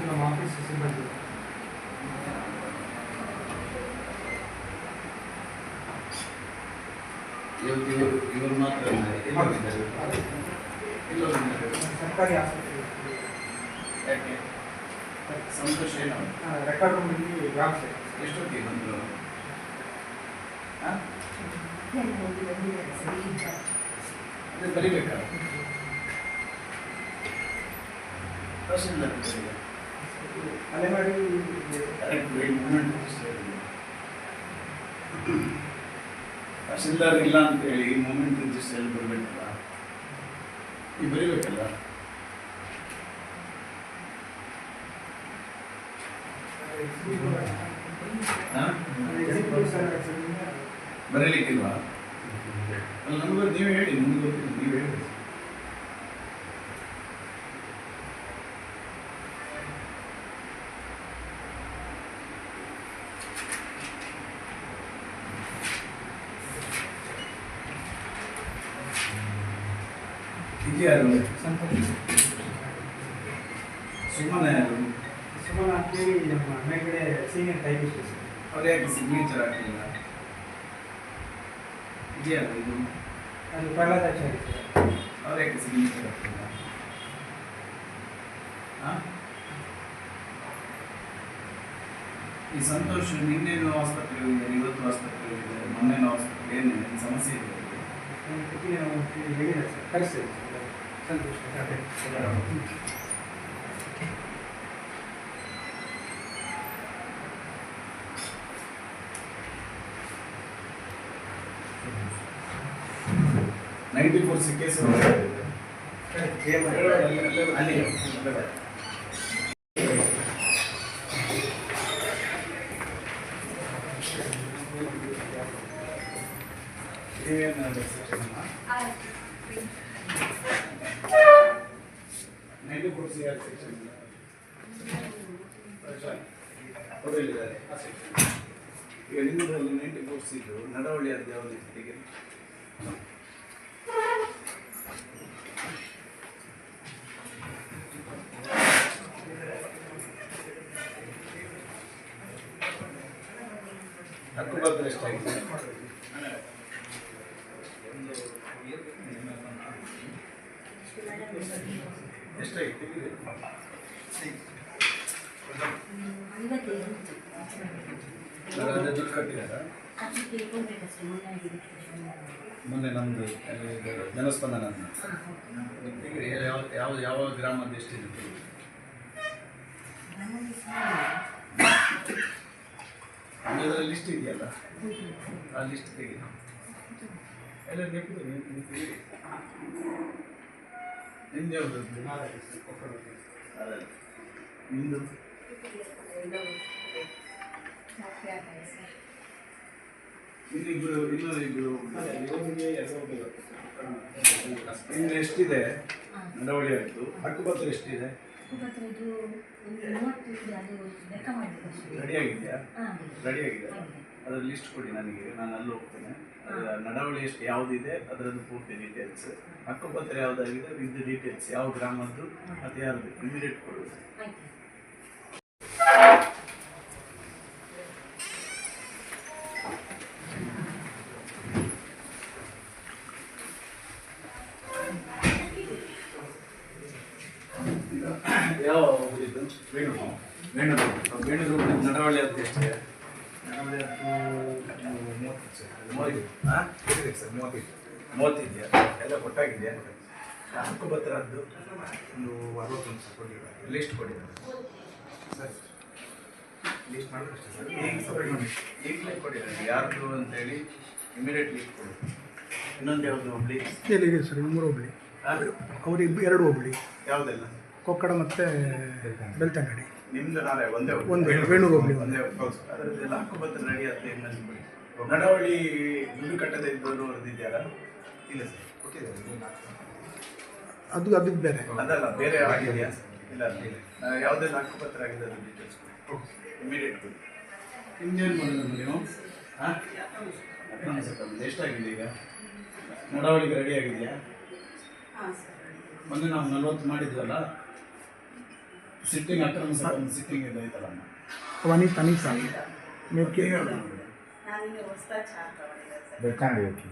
ನಮ್ಮ ಆಫೀಸ್ ಸಿಬ್ಬಂದಿ ಇವರು ಇವರು ಮಾತ್ರ ಸರ್ಕಾರಿ ಆಸ್ಪತ್ರೆ ಯಾಕೆ ಸಂತೋಷ ಏನು? ರೆಕಾರ್ಡ್ ರೂಮಲ್ಲಿ ವ್ಯವಸ್ಥೆ ಎಷ್ಟೊತ್ತಿಗೆ ಬಂದರು ಅದೇ ಬರಿಬೇಕಾ ತಹಸೀಲ್ದಾರ್. ಅಲೆ ಮಾಡಿ ಕರೆಕ್ಟ್ ಮೂಮೆಂಟ್ ತಹಸೀಲ್ದಾರ್ ಇಲ್ಲ ಅಂತ ಹೇಳಿ ಮೂಮೆಂಟ್ ರಿಜಿಸ್ಟರ್ ಬರಬೇಕಲ್ಲ ಈಗ ಬರೀಬೇಕಲ್ಲ ಹಾಂ ಬರೀಲಿಕ್ಕಿಲ್ವಾ ಅಲ್ಲ ನಮಗೂ ನೀವು ಹೇಳಿ ನಿಮ್ಗೆ ಗೊತ್ತಿಲ್ಲ ನೀವು ಹೇಳಿ ಇದು ಯಾರು ಸಂತೋಷ ಸುಮ್ಮನೆ ಯಾರು? ಸುಮನ್ ಅಂತೇಳಿ ನಮ್ಮ ಮೇಲ್ಗಡೆ ಸೀನಿಯರ್ ಟೈಪಿಸ್ಟ್ ಸರ್ ಅವ್ರು ಯಾಕೆ ಸಿಗ್ನೇಚರ್ ಹಾಕಲಿಲ್ಲ? ಇದೆಯಲ್ಲ ಇದು? ಅದು ಪ್ರಹ್ಲಾದಾಚಾರ್ಯ ಸರ್. ಅವ್ರು ಯಾಕೆ ಸಿಗ್ನೇಚರ್ ಹಾಕಲಿಲ್ಲ? ಹಾಂ ಈ ಸಂತೋಷ್ ನಿನ್ನೇನು ಆಸ್ಪತ್ರೆಗೆ ಹೋಗಿದ್ದಾರೆ ಇವತ್ತು ಆಸ್ಪತ್ರೆಗೆ ಹೋಗಿದ್ದಾರೆ ಮೊನ್ನೆನೂ ಆಸ್ಪತ್ರೆ ಏನು ಸಮಸ್ಯೆ ಇದೆ? ಸರ್. ಕರೆಸ್ತೇವೆ ಸರ್ ಸಂತೋಷ ಅದೇ ನೈಂಟಿ ಫೋರ್ ಕೇಸ್ ಅಲ್ಲಿ ninety four C R section ಅವರಲ್ಲಿದ್ದಾರೆ ಆ ಸೆಕ್ಷನ್ ಈಗ ನಿಮ್ಮದ್ರಲ್ಲಿ ನೈಂಟಿ ಫೋರ್ ಸಿದು ನಡವಳಿ ಅದು ಯಾವ ರೀತಿಗೆ ಹಕ್ಕುಪತ್ರ ಎಷ್ಟಾಗಿದೆ ಎಷ್ಟಾಗಿದೆ ಅದರ ದುಡ್ಡು ಕಟ್ಟಿದಾರಾ ಮೊನ್ನೆ ನಮ್ಮದು ಜನಸ್ಪಂದನ ಯಾವ ಯಾವ ಯಾವ ಗ್ರಾಮದ ಎಷ್ಟಿದೆ? ಅದರ ಲಿಸ್ಟ್ ಇದೆಯಲ್ಲ? ಆ ಲಿಸ್ಟ್ ತೆಗೆದು. ಎಲ್ಲ ನೆನಪು ನಿಮ್ದು? ಯಾವುದು ನಿಮ್ಮದು ಇನ್ನಿಬ್ರು ಇನ್ನೊಂದು ಇನ್ನು ಎಷ್ಟಿದೆ? ನಡವಳಿ ಆಯಿತು ಹಕ್ಕುಪತ್ರ ಎಷ್ಟಿದೆ? ರೆಡಿ ರೆಡಿಯಾಗಿದೆ ರೆಡಿ ಆಗಿದೆ ಅದರ ಲಿಸ್ಟ್ ಕೊಡಿ ನನಗೆ, ನಾನು ಅಲ್ಲಿ ಹೋಗ್ತೇನೆ. ಅದರ ನಡವಳಿ ಎಷ್ಟು, ಯಾವುದಿದೆ, ಅದರದ್ದು ಪೂರ್ತಿ ಡೀಟೇಲ್ಸ್ ಹಕ್ಕುಪತ್ರ ಯಾವುದಾಗಿದೆ ವಿತ್ ಡೀಟೇಲ್ಸ್ ಯಾವ ಗ್ರಾಮದ್ದು, ಮತ್ತು ಯಾರ್ದು ಇಮಿಡಿಯೇಟ್ ಕೊಡೋದು. ಯಾವ ವೇಣು ವೇಣು ನಡವಳಿ ಅಂತ ಎಷ್ಟಿದೆ ನಮ್ಮದು ಮೂವತ್ತು ಸರ್. ಮೂವತ್ತು. ಸರ್? ಮೂವತ್ತೈದು ಮೂವತ್ತಿದೆಯಾ ಎಲ್ಲ ಕೊಟ್ಟಾಗಿದೆಯಾ? ಒಂದು ಅರವತ್ತೊಂದು ಸರ್ ಕೊಟ್ಟಿದ್ದಾರೆ. ಲಿಸ್ಟ್ ಕೊಡಿ. ಸರ್. List sir. ಈಗ ಸಪ್ರೇಟ್ ಮಾಡಿ. ಈಗಲೇ ಕೊಡಿ ಯಾರ್ದು ಅಂತೇಳಿ ಇಮಿಡಿಯೇಟ್ ಲಿಸ್ಟ್ ಕೊಡಿ. ಇನ್ನೊಂದು ಯಾವುದು ಒಬ್ಳಿ ಇದೆ ಸರ್ ಮೂರು ಒಬ್ಳಿ ಎರಡು ಹೋಬಳಿ. ಯಾವುದೆಲ್ಲ? ಕೊಕ್ಕಡ ಮತ್ತೆ ಬೆಳ್ತಂಗಡಿ. ನಿಮ್ದು ನಾಳೆ ಒಂದೇ. ಒಂದೇ, ಅದರದ್ದೆಲ್ಲ ಹಕ್ಕುಪತ್ರ ರೆಡಿ ನಡವಳಿ ದುಡ್ಡು ಕಟ್ಟದೆ ಇದ್ದವರು ಇಲ್ಲ ಸರ್. ಕೊಟ್ಟಿದ್ದಾರೆ ಅದು ಅದು ಬೇರೆ. ಅದಲ್ಲ ಬೇರೆ ಆಗಿದೆಯಾ? ಇಲ್ಲ ಯಾವುದೆಲ್ಲ ಹಕ್ಕುಪತ್ರ ಆಗಿದೆ ಅದು ಡೀಟೇಲ್ಸ್ ಕೊಡಿ. ಇಮಿಡಿಯೇಟ್ ಕೊಡಿ. ನಿಮ್ದೇನು ಮಾಡೋದು ನೀವು ಹಾಂ ಎಷ್ಟಾಗಿದೆ ಈಗ? ನಡವಳಿಗೆ ರೆಡಿ ಆಗಿದೆಯಾ? ಮೊನ್ನೆ ನಾವು ನಲ್ವತ್ತು ಮಾಡಿದ್ವಲ್ಲ? ಸಿಟ್ಟಿಂಗ್ ಅಕ್ರಮ ಸಿಟ್ಟಿಂಗ್ ಇದೆ ಈ ಥರ ವನಿ ತನಿಷಾ ನೀವು ಕೇಳಿ ಬೇಕಾಗಿ ಓಕೆ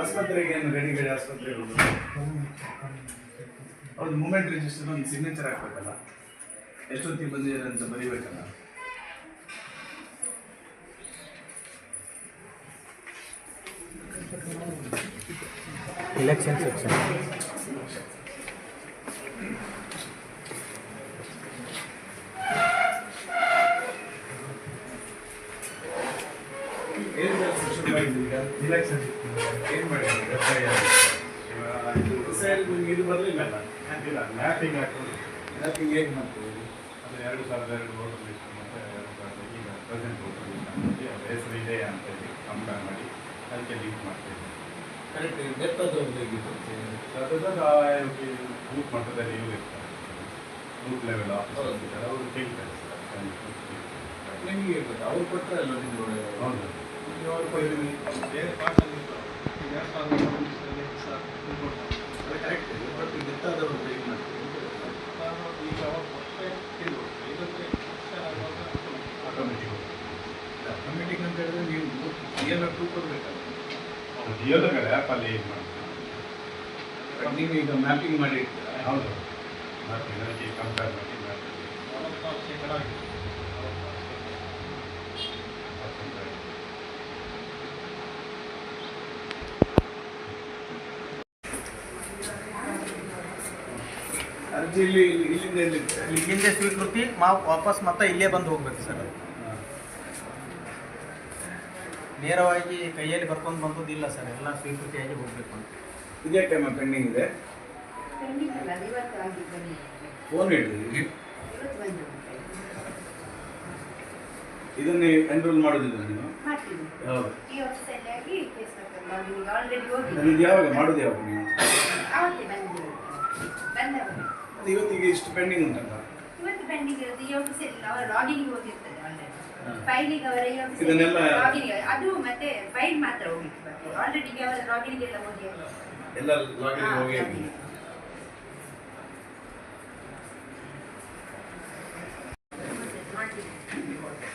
ಆಸ್ಪತ್ರೆಗೆ ಏನು ರೆಡಿ ಗಡಿ ಆಸ್ಪತ್ರೆಗೆ ಹೋಗೋದು? ಅವ್ರದ್ದು ಮೂಮೆಂಟ್ ರಿಜಿಸ್ಟರ್ ಒಂದು ಸಿಗ್ನೇಚರ್ ಹಾಕ್ಬೇಕಲ್ಲ. ಎಷ್ಟೊತ್ತಿಗೆ ಬಂದಿದ್ದಾರೆ ಅಂತ ಬರೀಬೇಕಲ್ಲ? election section. ಕರೆಕ್ಟ್ ಡೆತ್ ಆದವ್ರು ಹೇಗಿರುತ್ತೆ ಅದರದ ಬೂತ್ ಮಟ್ಟದಲ್ಲಿ ಇವರು ಇರ್ತಾರೆ. ಬೂತ್ ಲೆವೆಲ್ ಆಫೀಸರ್ಸ್ ಇರ್ತಾರೆ. ಅವರು ಕೇಳ್ತಾರೆ ಸರ್. ನಿಮಗೆ ಇರ್ತದೆ ಅವ್ರು ಕೊಟ್ಟರೆ ಅಲ್ಲ ನಿಮ್ಗೆ ಹೌದು. ನೀವು ಅವ್ರು ಕೊಯ್ದು ಬೇರೆ ಪಾರ್ಟಲ್ಲಿ ಅದು ಕರೆಕ್ಟ್ ಬಟ್ ಡೆತ್ ಆದವ್ರು ಹೇಗೆ ಮಾಡ್ತೀವಿ ಈಗ ಅವಾಗ ಮತ್ತೆ ಕೇಳ್ಬೋದು. ಇದಂದರೆ ಆಟೋಮೆಟಿಕ್ ಆಟೋಮೆಟಿಕ್ ಅಂತ ಹೇಳಿದ್ರೆ ನೀವು ಏನೋ ಟೂ ಕೊಡಬೇಕಲ್ಲ ಜಿಯೋದಾಗ ಆ್ಯಪಲ್ಲಿ ಇದು ಮಾಡ್ತೀವಿ ನೀವು ಈಗ ಮ್ಯಾಪಿಂಗ್ ಮಾಡಿ ಹೌದು. ಮಾಡ್ತೀವಿ ಎನರ್ಜಿ ಕಂಪೇರ್ ಮಾಡಿ ಮಾಡ್ತೀವಿ ಅರ್ಜಿ ಇಲ್ಲಿ ಇಲ್ಲಿ- ಇಲ್ಲಿಂದ ಇಲ್ಲಿ ಇಲ್ಲಿಂದ ಸ್ವೀಕೃತಿ ಮಾ ವಾಪಸ್ ಮತ್ತೆ ಇಲ್ಲೇ ಬಂದು ಹೋಗ್ಬೇಕು ಸರ್. ನೇರವಾಗಿ ಕೈಯಲ್ಲಿ ಬರ್ಕೊಂಡು ಬಂದದ್ದಿಲ್ಲ ಸರ್. ಎಲ್ಲ ಸ್ವೀಕೃತಿಯಾಗಿ ಹೋಗ್ಬೇಕು ಅಂತ. ಟೈಮ್ ಪೆಂಡಿಂಗ್ ಇದೆ? ಪೆಂಡಿಂಗ್ ಅಲ್ಲ ಅದು ಬನ್ನಿ. ಫೋನ್ ಹಿಡಿದು ಇದನ್ನೇ ಎನ್ರೋಲ್ ಮಾಡೋದಿಲ್ಲ ನೀವು? ಹೌದು. ಇದು ಯಾವಾಗ ಮಾಡೋದು ಯಾವಾಗ ನೀವು? ಅದು ಇವತ್ತಿಗೆ ಇಷ್ಟು ಪೆಂಡಿಂಗ್ ಉಂಟಲ್ಲ. ಇವತ್ತು ಪೆಂಡಿಂಗ್ ಇರುತ್ತೆ ಈ ಆಫೀಸಲ್ಲಿ ಅವರ ಲಾಗಿನ್ಗೆ ಹೋಗಿರ್ತದೆ ಆಲ್ರೆಡಿ ಹಾ. ಫೈಲಿಗೆ ಅವರ ಲಾಗಿನ್ ಅದು ಮತ್ತೆ ಫೈಲ್ ಮಾತ್ರ ಮತ್ತೆ. ಆಲ್ರೆಡಿ ಅವರ ಲಾಗಿನ್ಗೆ ಎಲ್ಲ ಹೋಗಿ ಎಲ್ಲ ಲಾಗಿನ್ ಹೋಗಿ.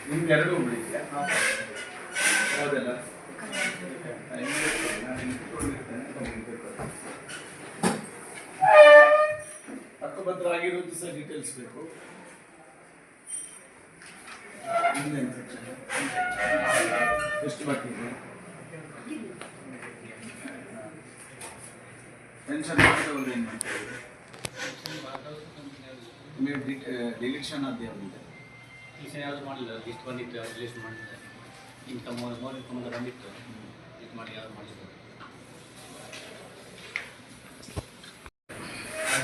ನಿಮ್ಗೆ ಎರಡು ಸಹ ಡೀಟೇಲ್ಸ್ ಬೇಕು. ಡಿಲಿಕ್ಷನ್ ಅದೇ ಯಾವುದಿದೆ ಟ್ಯೂಷನ್ ಯಾವುದು ಮಾಡಲಿಲ್ಲ ಲಿಸ್ಟ್ ಬಂದಿತ್ತು ಅದು ಲಿಸ್ಟ್ ಮಾಡಿದ್ದೆ ಇಂಥ ಮೂರು ಮೂರು ತುಂಬ ಬಂದಿತ್ತು ಇದು ಮಾಡಿ ಯಾವ್ದು ಮಾಡಿದ್ದೆ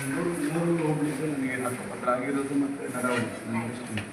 ಮೂರು ಮೂರು ಹೋಗ್ಲಿಕ್ಕೆ ನನಗೆ ಹಕ್ಕುಪತ್ರ ಆಗಿರೋದು ಮತ್ತು ನಡವಳಿಕೆ ನನಗೆ ಎಷ್ಟು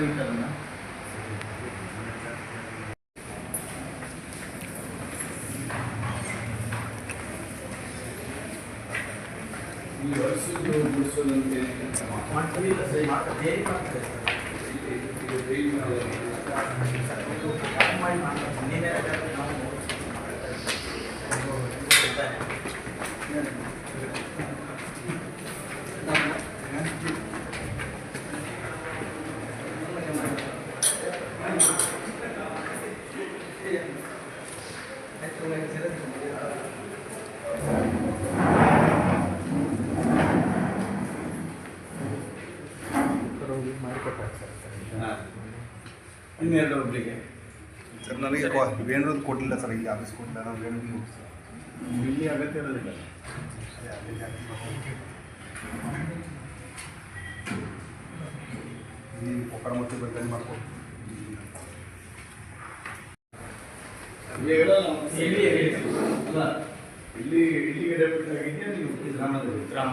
सेव करूँगा Thank you. ಕೊಡಲಿಲ್ಲ ಸರ್ ಇಲ್ಲಿ ಆಫೀಸ್ ಕೊಟ್ಟಿಲ್ಲ ನಾನು ವೇಣುದು ಇಲ್ಲಿ ಅಗತ್ಯ ಇರೋದಿಲ್ಲ ಇಲ್ಲಿ ಮತ್ತು ಮಾಡ್ಕೊಡು ಇಲ್ಲಿ ಇಲ್ಲಿಗೆ ಆಗಿದೆಯಾ ನೀವು? ಗ್ರಾಮದಲ್ಲಿ ಗ್ರಾಮ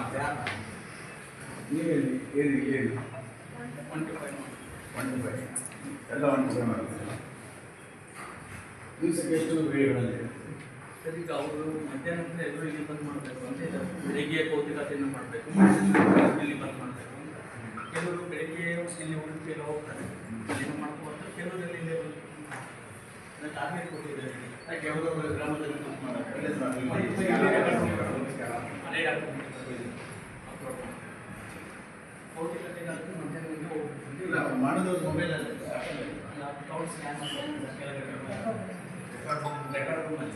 ನೀವು ಎಲ್ಲಿ ಏನು ಏನು ಒನ್ ಟು ಫೈವ್ ಎಲ್ಲ ಒನ್ ಟು ಫೈವ್ ಮಾಡ್ತೀರಾ? ದಿವಸಕ್ಕೆ ಎಷ್ಟು ವಿಡಿಯೋಗಳಲ್ಲಿ ಅದಕ್ಕೆ ಅವರು ಮಧ್ಯಾಹ್ನ ಎಲ್ಲರೂ ಇಲ್ಲಿ ಬಂದ್ ಮಾಡಬೇಕು ಅಂತ ಇದ್ದಾರೆ. ಬೆಳಿಗ್ಗೆ ಕೌತಿಕತೆಯನ್ನು ಮಾಡಬೇಕು ಇಲ್ಲಿ ಬಂದ್ ಮಾಡಬೇಕು ಕೆಲವರು ಬೆಳಿಗ್ಗೆ ಇಲ್ಲಿ ಉಡುಪಿ ಎಲ್ಲ ಹೋಗ್ತಾರೆ. ಏನು ಮಾಡ್ಕೊಂಡು ಕೆಲವರಲ್ಲಿ ಇಲ್ಲೇ ಬಂದು ಟಾರ್ಗೆಟ್ ಕೊಟ್ಟಿದ್ದಾರೆ. ಯಾಕೆ ಯಾವುದೋ ಗ್ರಾಮದಲ್ಲಿ ಬಂದ್ ಮಾಡೋದು? ಮಧ್ಯಾಹ್ನದಿಂದ ಮೊಬೈಲಲ್ಲಿ. ಅಕೌಂಟ್ ಸ್ಕ್ಯಾನ್ ಮಾಡ್ಬೇಕು ಕೆಳಗಡೆ ರೆಕಾರ್ಡ್ ರೂಮಲ್ಲಿ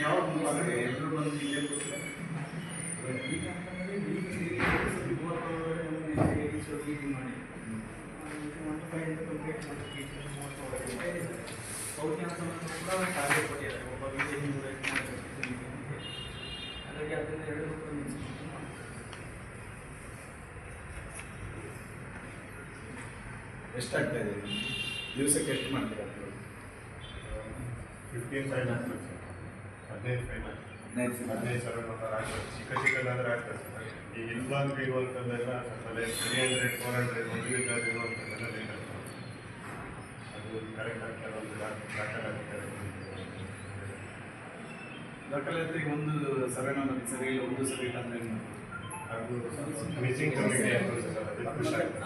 ಯಾವಾಗ ಮಾಡ್ತಾರೆ? ಎಲ್ರು ಬಂದು ಇಲ್ಲೇ ಕೂತ್ರೆ? ಹಾಗಾಗಿ ಅದರಿಂದ ಎರಡು ರೂಪಾಯಿ ಎಷ್ಟಾಗ್ತಾ ಇದೆ ದಿವಸಕ್ಕೆ ಎಷ್ಟು ಮಾಡ್ತೀರಾ? ಫಿಫ್ಟೀನ್ ಫೈವ್ ಆಗ್ತದೆ ಹದಿನೈದು ಫೈವ್ ಆಗ್ತದೆ. ಹದಿನೈದು ಸಾವಿರ. ಹದಿನೈದು ಸಾವಿರ ನಂತರ ಆಗ್ತದೆ. ಚಿಕ್ಕ ಚಿಕ್ಕದಾದ್ರೆ ಆಗ್ತದೆ ಸರ್. ಈ ಇಲ್ಬಾಂಕ್ ಇರುವಂಥದ್ದೆಲ್ಲ ಸ್ವಲ್ಪ ತ್ರೀ ಹಂಡ್ರೆಡ್ ಫೋರ್ ಹಂಡ್ರೆಡ್ ಒಂದು ಲೀಟರ್ ಇರುವಂಥದ್ದೆಲ್ಲ ಲೇಟ್ ಆಗ್ತದೆ. ಅದು ಕರೆಕ್ಟ್ ಆಗ್ತದೆ ಒಂದು ದಾಖಲಾತಿ ದಾಖಲಾತಿ ಒಂದು ಸರಿ ನಮಗೆ ಸರಿ ಇಲ್ಲ ಒಂದು ಸರಿ ಇಲ್ಲ ಅಂದ್ರೆ ಏನು? ಮಾಡ್ತೀರಾ? ಅದು ಮಿಸಿಂಗ್ ಕಮಿಟಿ ಆಗ್ತದೆ. ಸರ್. ಖುಷಿ ಆಗ್ತದೆ.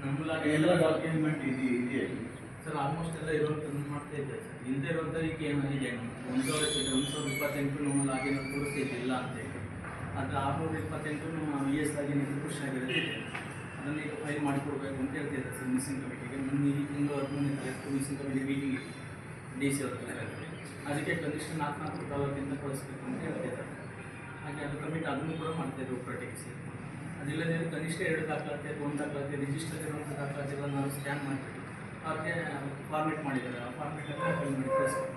ಅದು ಫೈಲ್ ಮಾಡ್ತಾರೆ ಸರ್ ಎಸ್ ಕಮಿಟಿ ನಮ್ಮ ಎಲ್ಲ ಡಾಕ್ಯುಮೆಂಟ್ ಇದೆ ಇದೆಯಾ ಸರ್ ಆಲ್ಮೋಸ್ಟ್ ಎಲ್ಲ ಇರುವಂಥದ್ದು ಮಾಡ್ತಾ ಇದ್ದೆ ಸರ್. ಇಲ್ಲದೆ ಇರುವಂಥದ್ದು ಈಗ. ಏನಿದೆ ಒಂದು ಸಾವಿರ ಇದೆ ಒಂದು ಸಾವಿರದ ಇಪ್ಪತ್ತೆಂಟು ನಮ್ಮ ನಾವು ತೋರಿಸ್ತಿದ್ದಿಲ್ಲ ಅಂತ ಹೇಳಿ. ಆದರೆ ಆರುನೂರ ಇಪ್ಪತ್ತೆಂಟು ನಮ್ಮ ವಿ ಎಸ್ ಲಾಗಿನ್ ಖುಷಿ ಆಗಿರೋದು ಇದೆ ಅದನ್ನು ಈಗ ಫೈಲ್ ಮಾಡಿಕೊಡ್ಬೇಕು ಅಂತ ಹೇಳ್ತಿದ್ದೆ ಸರ್ ಮಿಸ್ಸಿಂಗ್ ಕಮಿಟಿಗೆ ಮುಂದೆ ಈ ತಿಂಗಳು ಹದಿಮೂರನೇ ತಾರೀಕು ಮಿಸ್ಸಿಂಗ್ ಕಮಿಟಿ ಮೀಟಿಂಗ್ ಇದೆ ಡಿ ಸಿ ಅವ್ರ ಅದಕ್ಕೆ ಕನಿಷ್ಠ ನಾಲ್ಕು ನಾಲ್ಕು ತಾಲೂಕಿಂದ ಕಳಿಸ್ಬೇಕು ಅಂತ ಹೇಳ್ತಿದ್ದಾರೆ ಹಾಗೆ ಅದು ಕಮಿಟ್ ಅದನ್ನು ಕೂಡ ಮಾಡ್ತಾಯಿದ್ರು ಒಬ್ಬರೊಟ್ಟಿಗೆ ಸೇರಿ ಅದಿಲ್ಲದೆ ಕನಿಷ್ಠ ಎರಡು ದಾಖಲಾತಿ ಅಥವಾ ಒಂದು ದಾಖಲಾತಿ ರಿಜಿಸ್ಟರ್ ಇರುವಂಥ ದಾಖಲಾತಿಗಳನ್ನು ನಾವು ಸ್ಕ್ಯಾನ್ ಮಾಡಿಬಿಟ್ಟು ಅವ್ರಿಗೆ ಫಾರ್ಮೇಟ್ ಮಾಡಿದ್ದಾರೆ ಆ ಫಾರ್ಮೇಟ್ ಫೈಲ್ ಮಾಡಿ ಕಳಿಸ್ಬೇಕು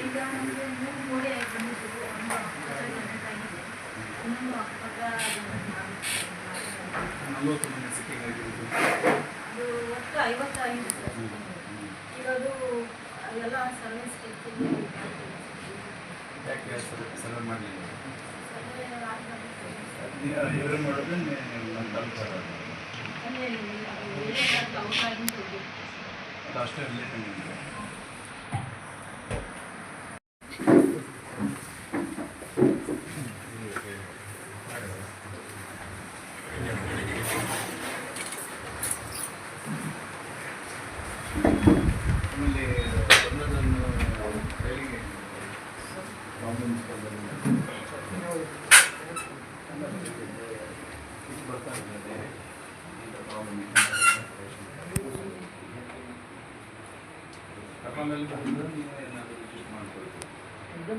ಈಗ ನಮಗೆ ಮೂರು ಗೋಡೆ ಇನ್ನೊಂದು ಅಕ್ಕಪಕ್ಕ ನಲವತ್ತು ಅದು ಒಟ್ಟು ಸರ್ ಈಗ ಅದು ಎಲ್ಲ ಸರ್ವಿಸ್ ಯಾಕೆ ಸರ್ವೆ ಮಾಡಲಿಲ್ಲ ಇವರು ನಮ್ಮ ಅಷ್ಟೇ ರಿಲೇಷನ್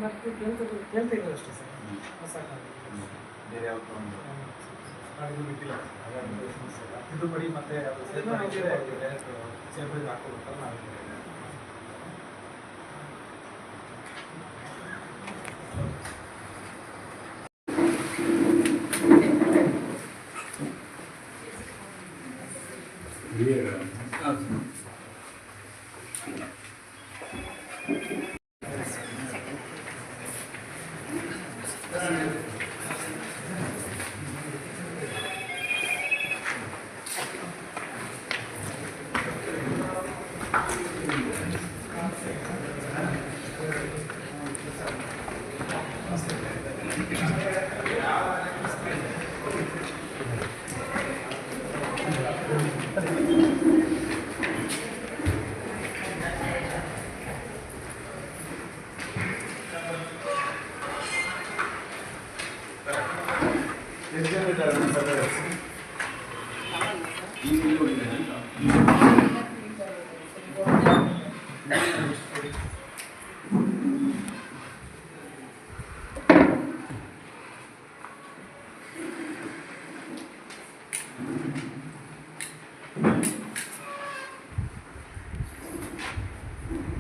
ಇದು ಮತ್ತೆ ಕೇಳ್ತಿದ್ರು ಕೇಳ್ತಿದ್ರು ಅಷ್ಟೇ ಸರ್. ಬೇರೆ ಯಾವ ಕಾರ್ಡ್ ಬಿಟ್ಟಿಲ್ಲ. ಬಡಿ ಸಮಸ್ಯೆ ಇಲ್ಲ. ಇದು ಬರೀ ಮತ್ತೆ ಅದು ಸೇರ್ಪಡೆ ಹಾಕೋಬೇಕಲ್ಲ ನಾವು ಎಷ್ಟು ಜನ ಇದ್ದಾರೆ ನಿಮ್ಮ ಸದಸ್ಯರು? ಈಗ ಇಲ್ಲಿ ಹೋಗಿದ್ದಾರೆ ಅಂತ?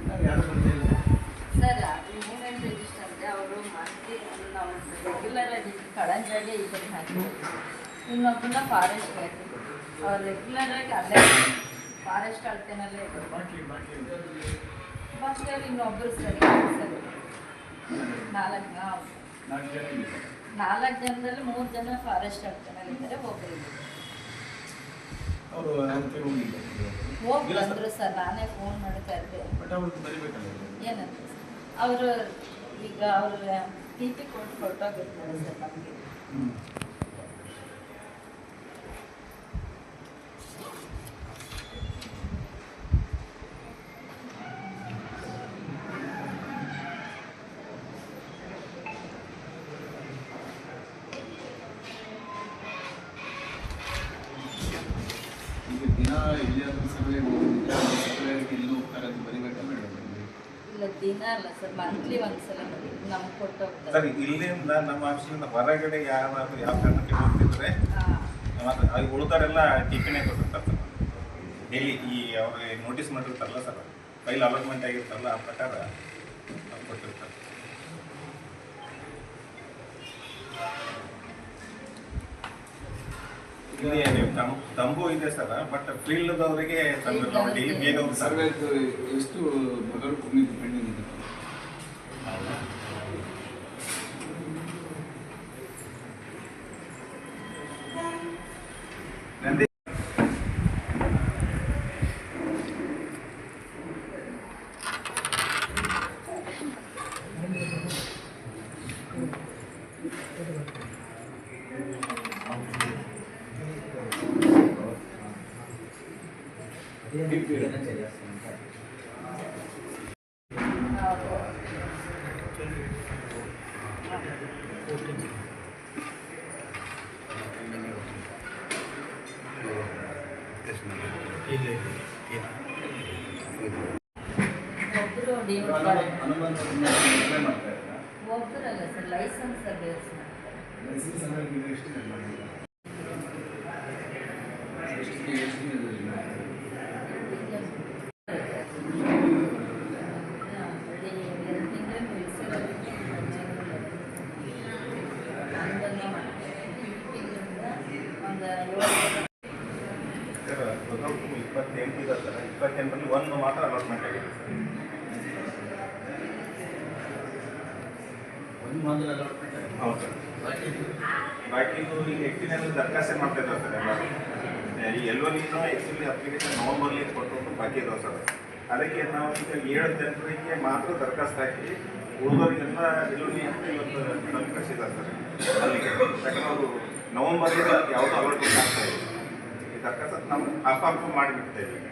ನಾವು ಯಾರು ಬರ್ತಿಲ್ಲ ಸರ್ ಅದು ಮೂಮೆಂಟ್ ರಿಜಿಸ್ಟರ್ ಅಂದರೆ ಅವರು ಮಂತ್ಲಿ ನಾವು ರೆಗ್ಯುಲರ್ ಆಗಿ ಕಳಂಜಾಗೆ ಈ ಕಡೆ ಹಾಕಿದ್ದೀವಿ ಇನ್ನೊಬ್ಬನ ಫಾರೆಸ್ಟ್ ಹಾಕಿದ್ವಿ ಅವ್ರು ರೆಗ್ಯುಲರ್ ಆಗಿ ಅಲ್ಲೇ ಫಾರೆಸ್ಟ್ ಅಳ್ತೆನಲ್ಲೇ ಇದ್ದಾರೆ ಮತ್ತೆ ಅವ್ರು ಇನ್ನೊಬ್ಬರು ಸರಿ ಸರಿ ನಾಲ್ಕು ನಾವು ನಾಲ್ಕು ಜನ ನಾಲ್ಕು ಜನದಲ್ಲಿ ಮೂರು ಜನ ಫಾರೆಸ್ಟ್ ಅಳ್ತೆನಲ್ಲಿ ಇದ್ದಾರೆ ಒಬ್ಬರು ಹೋಗಿ ಬಂದರು ಸರ್ ನಾನೇ ಫೋನ್ ಮಾಡ್ತಾ ಇದ್ದೆ. ಏನಂತ ಅವರು ಈಗ ಅವರು ಟಿ ಪಿ ಕೊಟ್ಟು ಹೊರಟೋಗಿರ್ತಾರೆ ಸರ್ ನಮಗೆ. ಇಲ್ಲ ದಿನ ಅಲ್ಲ ಸರ್ ಮಂತ್ಲಿ ಒಂದ್ಸಲ ನಮ್ಗೆ ಕೊಟ್ಟು ಸರ್ ಇಲ್ಲಿಂದ ನಮ್ಮ ಆಫೀಸಿಂದ ಹೊರಗಡೆ ಯಾರಾದ್ರೂ ಯಾವ ಕಾರಣಕ್ಕೆ ಹೋಗ್ತಿದ್ರೆ ಅದು ಉಳಿದವರೆಲ್ಲ ಟಿಫಿನೇ ಕೊಟ್ಟಿರ್ತಾರೆ ಸರ್. ಡೈಲಿ ಈ ಅವ್ರಿಗೆ ನೋಟಿಸ್ ಮಾಡಿರ್ತಾರಲ್ಲ ಸರ್ ಫೈಲ್ ಅಲಾಟ್ಮೆಂಟ್ ಆಗಿರ್ತಾರಲ್ಲ ಆ ಪ್ರಕಾರ ಕೊಟ್ಟಿರ್ತಾರೆ. ಇಲ್ಲಿ ನೀವು ತಂ- ತಂಬು ಇದೆ ಸರ್ ಬಟ್ ಫೀಲ್ಡ್ ಅವರಿಗೆ ನಾವು ಡೈಲಿ ಬೇಗ ಹೋಗ್ತಾರೆ ಸರ್ವೆ ಎಷ್ಟು ಮೊದಲು ಪೆಂಡಿಂಗ್ ಇದೆ ನಂದಿ ಒಬ್ಬರು ಡಿ ಅನುಬಂಧ ಸರ್ವೆ ಮಾಡ್ತಾ ಇದ್ದಾರೆ ಒಬ್ಬರಲ್ಲ ಸರ್ ಲೈಸೆನ್ಸ್ ಸರ್ವೇಸ್ ಮಾಡ್ತಾರೆ ಲೈಸೆನ್ಸ್ ಸರ್ವೆ ಎಷ್ಟು ದಿನ ಮಾಡಿಲ್ಲ ಎಷ್ಟು ಎಷ್ಟು ದಿನದಲ್ಲಿ ಮಾಡಿಲ್ಲ? ಸರ್ ಟೋಟಲ್ ಇಪ್ಪತ್ತೆಂಟು ಇದೆ ಸರ್ ಇಪ್ಪತ್ತೆಂಟರಲ್ಲಿ ಒಂದು ಮಾತ್ರ ಅಲಾಟ್ಮೆಂಟ್ ಆಗಿದೆ ಸರ್ ಒಂದು ಮಾತ್ರ allotment ಆಗಿದೆ. ಹೌದು ಸರ್ ಬಾಕಿದು ಈಗ ಎಕ್ಟಿನಲ್ಲಿ ದರಖಾಸ್ತೆ ಮಾಡ್ತಾ ಇದ್ದಾರೆ ಸರ್ ಎಲ್ಲರೂ ಇನ್ನೂ ಆ್ಯಕ್ಚುಲಿ ಅಪ್ಲಿಕೇಶನ್ ನವಂಬರ್ಲಿ ಕೊಟ್ಟು ಬಾಕಿ ಇದಾವೆ ಸರ್. ಅದಕ್ಕೆ ನಾವು ಈಗ ಏಳು ಜನರಿಗೆ ಮಾತ್ರ ದರಖಾಸ್ತು ಹಾಕಿ ಉಳಿದವರಿಗೆಲ್ಲ ಡೆಲಿವರಿ ಅಂತ ಇವತ್ತು ಮೇಡಮ್ ಕಳಿಸಿದ್ದಾರೆ ಸರ್. ಅಲ್ಲಿಗೆ ಯಾಕಂದ್ರೆ ಅವರು ನವಂಬರ್ಲಿಂದ ಯಾವುದೋ ಆಗ್ತಾ ಇದೆ ಈ ದರಖಾಸ್ತು ನಾವು ಅಪ್ ಅಪ್ ಮಾಡಿಬಿಡ್ತಾ ಇದ್ದೀವಿ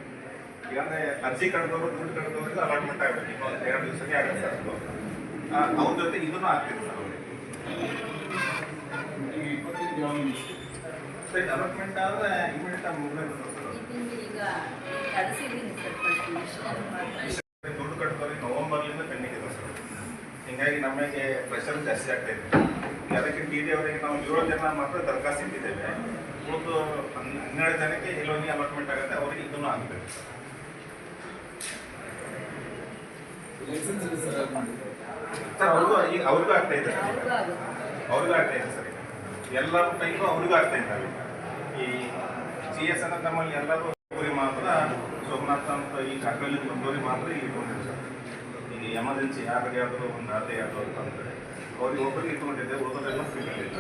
ಈಗಂದ್ರೆ ಅರ್ಜಿ ಕಳೆದವರು, ದುಡ್ಡು ಕಳೆದವ್ರಿಗೆ ಅಲಾಟ್ಮೆಂಟ್ ಆಗಬೇಕು ಇನ್ನೊಂದು ಎರಡು ದಿವಸಕ್ಕೆ ಆಗುತ್ತೆ ಸರ್ ಅವ್ರ ಜೊತೆ ಇದನ್ನು ಆಗ್ತಿದೆ ಸರ್ ಅವ್ರಿಗೆ. ಸರ್ ಆದರೆ ಇಮಿಡಿಯೇಟ್ ಆಗಿ ದುಡ್ಡು ನವಂಬರ್ಲಿಂದ ಇದೆ ಸರ್. ಹೀಗಾಗಿ ನಮಗೆ ಪ್ರೆಷರ್ ಜಾಸ್ತಿ ಆಗ್ತಾ ಇದೆ. ಅದಕ್ಕೆ ಡಿ ಡಿ ನಾವು ಏಳು ಜನ ಮಾತ್ರ ದರಖಾಸ್ತು ಇಟ್ಟಿದ್ದೇವೆ. ಉಳಿದು ಹನ್ನೆರಡು ಜನಕ್ಕೆ ಎಲ್ಲೋನಿ ಅಲಾಟ್ಮೆಂಟ್ ಆಗುತ್ತೆ ಅವರಿಗೆ ಇದನ್ನು ಆಗಬೇಕು ಸರ್ ಅವ್ರಿಗೂ ಅವ್ರಿಗೂ ಆಗ್ತಾ ಇದೆ ಅವ್ರಿಗೂ ಆಗ್ತಾ ಇದೆ ಸರ್ ಎಲ್ಲರ ಟೈಮು ಅವ್ರಿಗೂ ಆಗ್ತಾ ಇದ್ದಾವೆ ಈ ಜಿ ಎಸ್ ಎನ್ ತಮ್ಮಲ್ಲಿ ಎಲ್ಲರೂ ಒಬ್ಬರಿಗೆ ಮಾತ್ರ ಸೋಮನಾಥ್ ಅಂತ ಈ ಕಾಕಲ್ಲಿ ಬಂದವರಿಗೆ ಮಾತ್ರ ಇಲ್ಲಿ ಸರ್ ಈ ಎಮರ್ಜೆನ್ಸಿ ಯಾರಿಗೆ ಆದರೂ ಒಂದು ಅದೇ ಯಾವ್ದು ಅಂತಂದರೆ ಅವ್ರಿಗೆ ಒಬ್ಬರಿಗೆ ಇಟ್ಕೊಂಡಿದ್ದೆ ಓದೋದೆಲ್ಲ ಸಿಗಲಿಲ್ಲ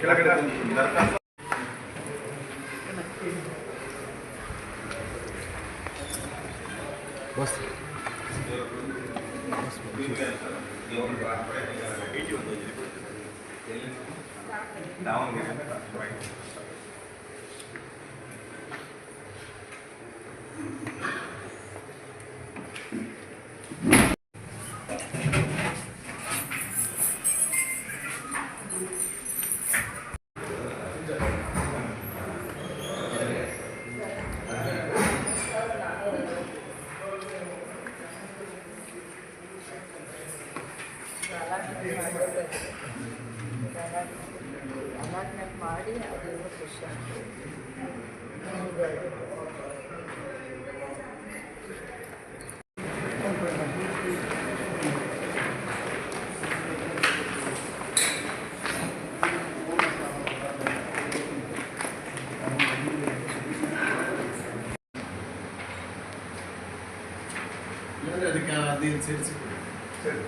ಕೆಳಗಡೆ. ದರಖಾಸ್ತು ದಾವಣಗೆರೆ ಅಲಾಟ್ಮೆಂಟ್ ಮಾಡಿ ಅದೇನೋ ಖುಷಿ ಇಲ್ಲಾಂದ್ರೆ ಅದಕ್ಕೆ ಅದೇನು ಸೇರಿಸಿ ಕೊಡಿ ಸರಿ